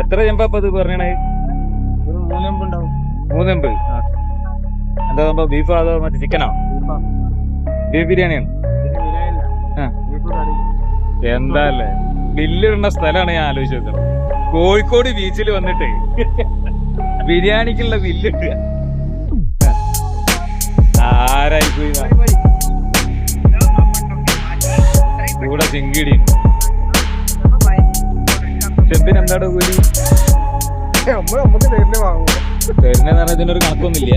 എത്ര ചെമ്പത് പറഞ്ഞേ മൂന്നെമ്പ്? എന്താ സംഭവം ബീഫോ അതോ മറ്റേ ചിക്കനോ ബീഫ്. ബിരിയാണിയാണ്. എന്താ അല്ലേ ബില്ലിടുന്ന സ്ഥലമാണ് ഞാൻ ആലോചിച്ചത്. കോഴിക്കോട് ബീച്ചിൽ വന്നിട്ട് ബിരിയാണിക്കുള്ള ബില്ല് ആരായിപ്പോയി ആരായി പോയി? കൂടെ ചിങ്കിടി. ചെമ്പിന് എന്താണ് കൂലി? നമ്മൾ നമുക്ക് നേരിട്ട് വാങ്ങും. തരുന്നതെന്ന് പറഞ്ഞാൽ ഇതിനൊരു കണക്കൊന്നുമില്ല.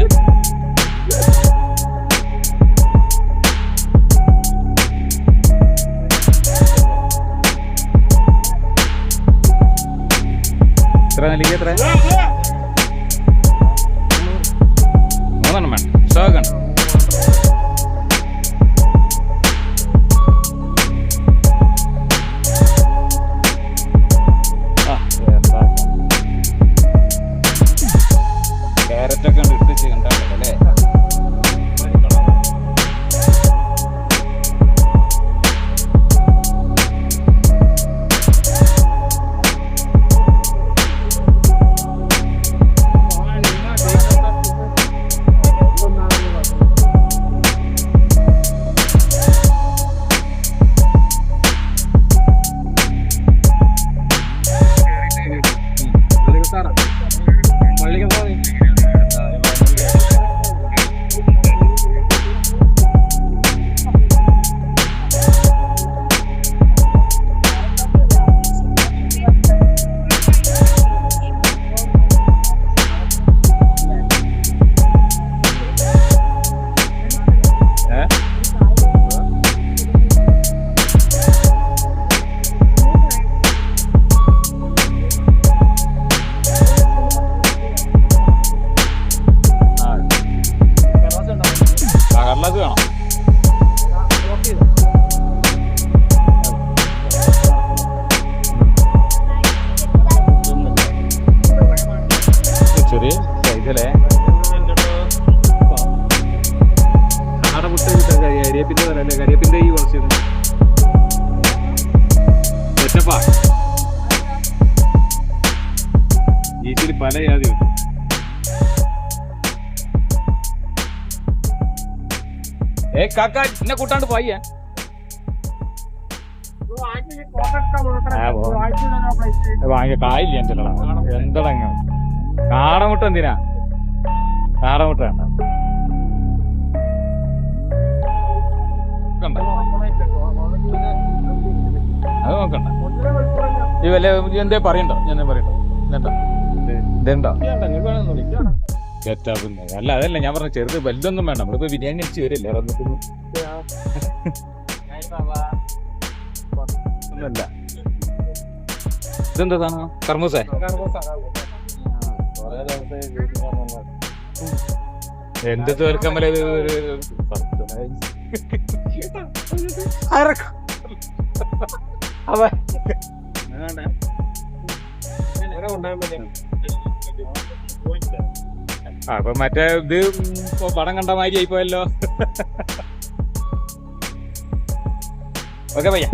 എത്ര നിലയ്ക്ക് എത്ര? മൂന്നെണ്ണം വേണം. സ്റ്റോക്ക് ആ കടലാസ് വേണം. ചെറിയ സൈസല്ലേ കരിയപ്പിന്റെ പറയല്ലേ? കരിയപ്പിന്റെ ഈ കുറച്ച് സെറ്റപ്പാ ബീച്ചിൽ പല ജാതി ഏ കാക്ക എന്നെ കൂട്ടാണ്ട് പോയി വാങ്ങിയ കായില്ല എന്റെ എന്തടങ്ങ കാടമുട്ട എന്തിനാ? കാടമുട്ട? അത് നോക്കണ്ട. ഈ വല്ല എന്തേ പറയണ്ടോ? ഞാൻ പറയണ്ടോ? ഇതെന്താ? ഇതെന്താ? ഗെറ്റപ്പിന്റെ അല്ല അതല്ല ഞാൻ പറഞ്ഞു ചെറുത് വലുതൊന്നും വേണ്ട. നമ്മളിപ്പോ ബിരിയാണി അടിച്ച് വരില്ലേ? ഒന്നിക്കുന്നു ഒന്നുമല്ല. ഇതെന്താ സാധനം? കർമ്മൂസേ എന്ത് തീർക്കാൻ വല്ല ഇത് ഒരു- അപ്പൊ മറ്റേ ഇത് പടം കണ്ട മാതിരി ആയിപ്പോയല്ലോ. ഓക്കെ പയ്യ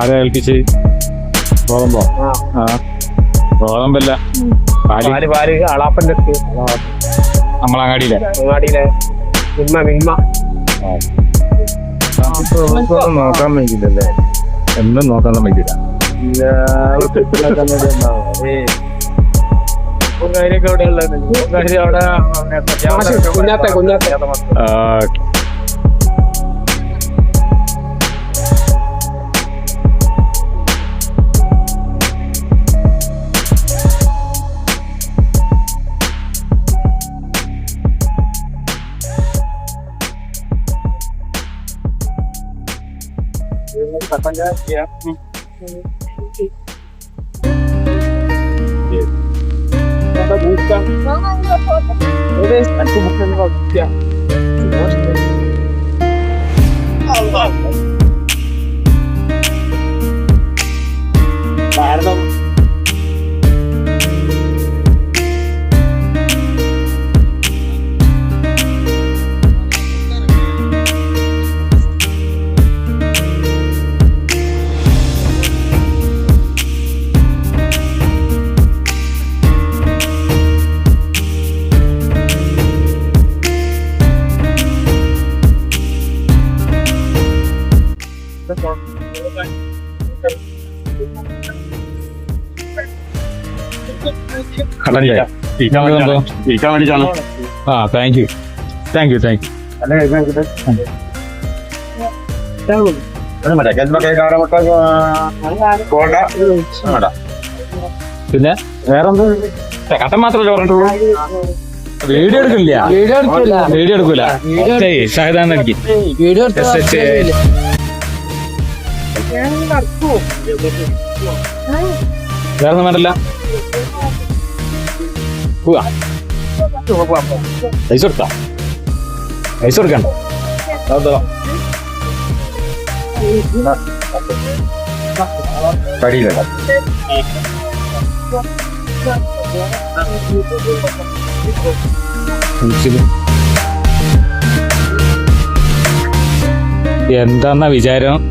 ആരെ ഏൽപ്പിച്ച്? ഗോതമ്പോ. ആ. ഗോതമ്പല്ല. പാൽ. പാൽ അളാപ്പന്റെ നമ്മളങ്ങാടിയിലെ. അങ്ങാടിയിലെ. മിൽമ മിൽമ നോക്കാൻ വേണ്ടിയില്ലല്ലേ എന്നും നോക്കാൻ പറ്റില്ല കാര്യമൊക്കെ അവിടെ ഉള്ളത് കാര്യം അവിടെ കുഞ്ഞാത്ത കുഞ്ഞാത്ത ഓക്കെ കടൻ ചായ ഇരിക്കാൻ വേണ്ടിട്ടാണ് ആ thank you thank you thank you പിന്നെ? വേറെന്ത്? കട്ടൻ മാത്രമല്ലേ പറഞ്ഞിട്ടുള്ളൂ? വീഡിയോ എടുക്കില്ല. വീഡിയോ എടുക്കില്ല. വീഡിയോ എടുക്കൂലേ. ഷാഹിദാൻ വീഡിയോ വേറെ വേണ്ടല്ല. പോവാ. പൈസ കൊടുത്താ? പൈസ കൊടുക്കണ്ട. അതോ കടിയില്ല എന്താന്നാ വിചാരം?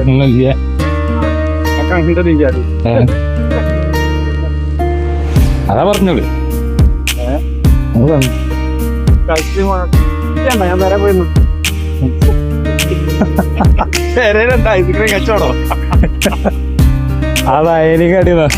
ഒന്നുമില്ല. അതാ പറഞ്ഞോളൂ. പോയിരുന്നു കച്ചവടോ? അതാ എനിക്കടിയതാ